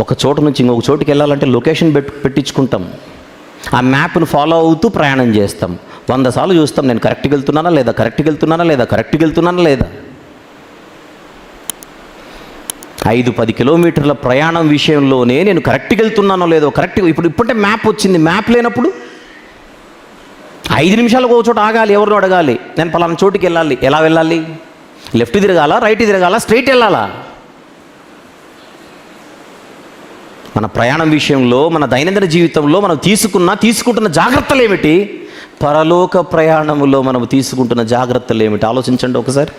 ఒక చోటు నుంచి ఇంకొక చోటుకి వెళ్ళాలంటే లొకేషన్ పెట్టి పెట్టించుకుంటాం. ఆ మ్యాప్ను ఫాలో అవుతూ ప్రయాణం చేస్తాం. వంద సార్లు చూస్తాం నేను కరెక్ట్గా వెళ్తున్నానా లేదా కరెక్ట్గా వెళ్తున్నానా లేదా కరెక్ట్గా వెళ్తున్నానా లేదా? ఐదు పది కిలోమీటర్ల ప్రయాణం విషయంలోనే నేను కరెక్ట్గా వెళ్తున్నానో లేదో కరెక్ట్గా ఇప్పుడు ఇప్పుడే మ్యాప్ వచ్చింది. మ్యాప్ లేనప్పుడు ఐదు నిమిషాలకు ఒక చోట ఆగాలి ఎవరినో అడగాలి. నేను పలానా చోటుకి వెళ్ళాలి. ఎలా వెళ్ళాలి? లెఫ్ట్ తిరగాల రైట్ తిరగాల స్ట్రైట్ వెళ్ళాలా? మన ప్రయాణం విషయంలో మన దైనందిన జీవితంలో మనం తీసుకున్న తీసుకుంటున్న జాగ్రత్తలు ఏమిటి? పరలోక ప్రయాణంలో మనం తీసుకుంటున్న జాగ్రత్తలు ఏమిటి? ఆలోచించండి ఒకసారి.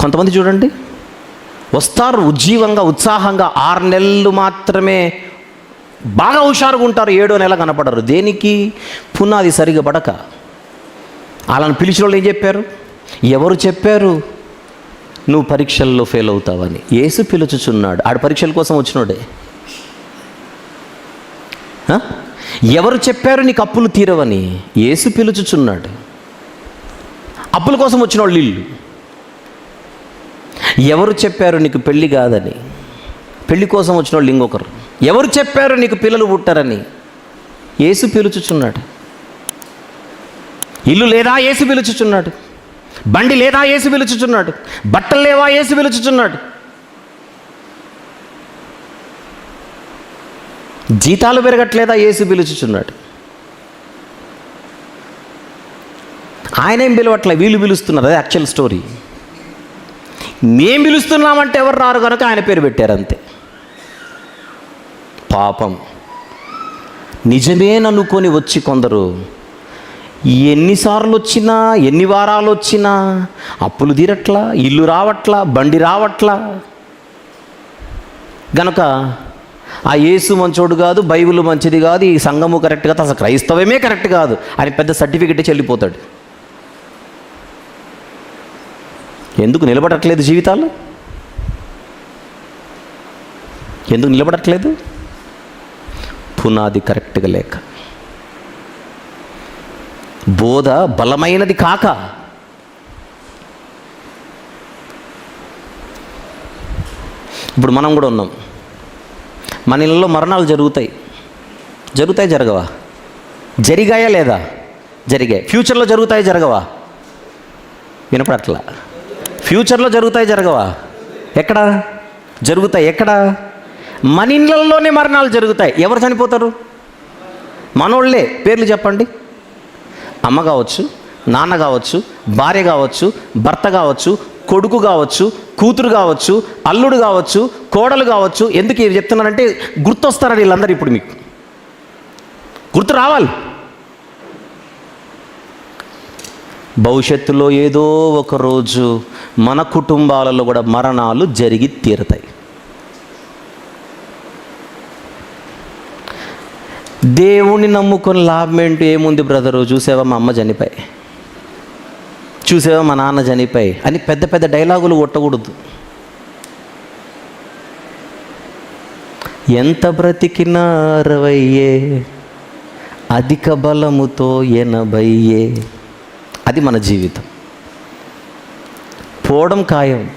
కొంతమంది చూడండి వస్తారు ఉజ్జీవంగా ఉత్సాహంగా ఆరు నెలలు మాత్రమే బాగా హుషారుగా ఉంటారు ఏడో నెల కనపడరు. దేనికి? పునాది సరిగా పడక. వాళ్ళని పిలిచిన వాళ్ళు ఏం చెప్పారు? ఎవరు చెప్పారు? నువ్వు పరీక్షల్లో ఫెయిల్ అవుతావని. ఏసు పిలుచుచున్నాడు. ఆడు పరీక్షల కోసం వచ్చినోడే. ఎవరు చెప్పారు నీకు అప్పులు తీరవని? ఏసు పిలుచుచున్నాడు. అప్పుల కోసం వచ్చిన వాళ్ళు ఇల్లు. ఎవరు చెప్పారు నీకు పెళ్ళి కాదని? పెళ్ళి కోసం వచ్చిన వాళ్ళు ఇంకొకరు. ఎవరు చెప్పారు నీకు పిల్లలు పుట్టారని? ఏసు పిలుచుచున్నాడు. ఇల్లు లేదా ఏసి పిలుచుచున్నాడు? బండి లేదా ఏసి పిలుచుచున్నాడు? బట్టలు లేవా ఏసి పిలుచుచున్నాడు? జీతాలు పెరగట్లేదా ఏసు పిలుచుచున్నాడు? ఆయన ఏం పిలవట్లే వీళ్ళు పిలుస్తున్నారు అదే యాక్చువల్ స్టోరీ మేం పిలుస్తున్నామంటే ఎవరు రారు కనుక ఆయన పేరు పెట్టారు అంతే పాపం నిజమేననుకొని వచ్చి కొందరు ఎన్నిసార్లు వచ్చినా ఎన్ని వారాలు వచ్చినా అప్పులు తీరట్లా ఇల్లు రావట్లా బండి రావట్లా. గనక ఆ యేసు మంచోడు కాదు బైబిల్ మంచిది కాదు ఈ సంఘము కరెక్ట్ కాదు అసలు క్రైస్తవమే కరెక్ట్ కాదు అని పెద్ద సర్టిఫికెట్ చెల్లిపోతాడు. ఎందుకు నిలబడట్లేదు జీవితాలు? ఎందుకు నిలబడట్లేదు? పునాది కరెక్ట్గా లేక. బోధ బలమైనది కాక ఇప్పుడు మనం కూడా ఉన్నాం. మన ఇళ్ళలో మరణాలు జరుగుతాయి. జరుగుతాయి జరగవా? జరిగాయా లేదా? జరిగాయి. ఫ్యూచర్లో జరుగుతాయి జరగవా? వినపడట్లా. ఫ్యూచర్లో జరుగుతాయి జరగవా? ఎక్కడ? జరుగుతాయి. ఎక్కడ? మన ఇళ్ళల్లోనే మరణాలు జరుగుతాయి. ఎవరు చనిపోతారు? మనోళ్ళే పేర్లు చెప్పండి. అమ్మ కావచ్చు నాన్న కావచ్చు భార్య కావచ్చు భర్త కావచ్చు కొడుకు కావచ్చు కూతురు కావచ్చు అల్లుడు కావచ్చు కోడలు కావచ్చు ఎందుకు ఇవి చెప్తున్నానంటే గుర్తొస్తారని వీళ్ళందరూ ఇప్పుడు మీకు? గుర్తు రావాలి. భవిష్యత్తులో ఏదో ఒక రోజు మన కుటుంబాలలో కూడా మరణాలు జరిగి తీరుతాయి. దేవుణ్ణి నమ్ముకుని లాభం ఏంటి? ఏముంది బ్రదరు? చూసావా మా అమ్మ చనిపోయి. చూసావా మా నాన్న చనిపోయి. అని పెద్ద పెద్ద డైలాగులు కొట్టకూడదు. ఎంత బ్రతికినా అరవయ్యే అధిక బలముతో ఎనభయ్యే అది మన జీవితం. పోవడం ఖాయం.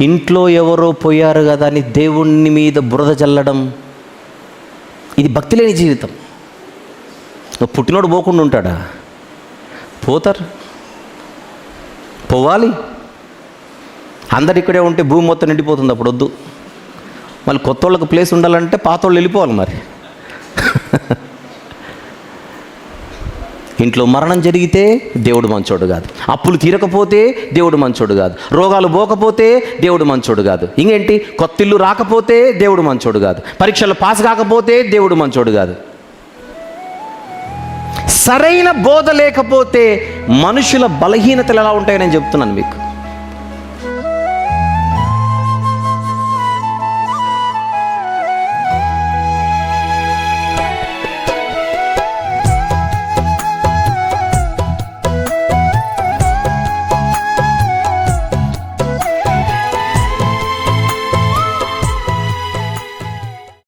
ఇంట్లో ఎవరో పోయారు కదా అని దేవుణ్ణి మీద బురద చల్లడం. ఇది భక్తి లేని జీవితం. నువ్వు పుట్టినోడు పోకుండా ఉంటాడా? పోతారు. పోవాలి. అందరు ఇక్కడే ఉంటే భూమి మొత్తం నిండిపోతుంది అప్పుడు వద్దు. మళ్ళీ కొత్త వాళ్ళకి ప్లేస్ ఉండాలంటే పాత వాళ్ళు వెళ్ళిపోవాలి మరి. ఇంట్లో మరణం జరిగితే దేవుడు మంచోడు కాదు. అప్పులు తీరకపోతే దేవుడు మంచోడు కాదు. రోగాలు పోకపోతే దేవుడు మంచోడు కాదు. ఇంకేంటి? కొత్త ఇల్లు రాకపోతే దేవుడు మంచోడు కాదు. పరీక్షలు పాస్ కాకపోతే దేవుడు మంచోడు కాదు. సరైన బోధ లేకపోతే మనుషుల బలహీనతలు ఎలా ఉంటాయో నేను చెప్తున్నాను మీకు.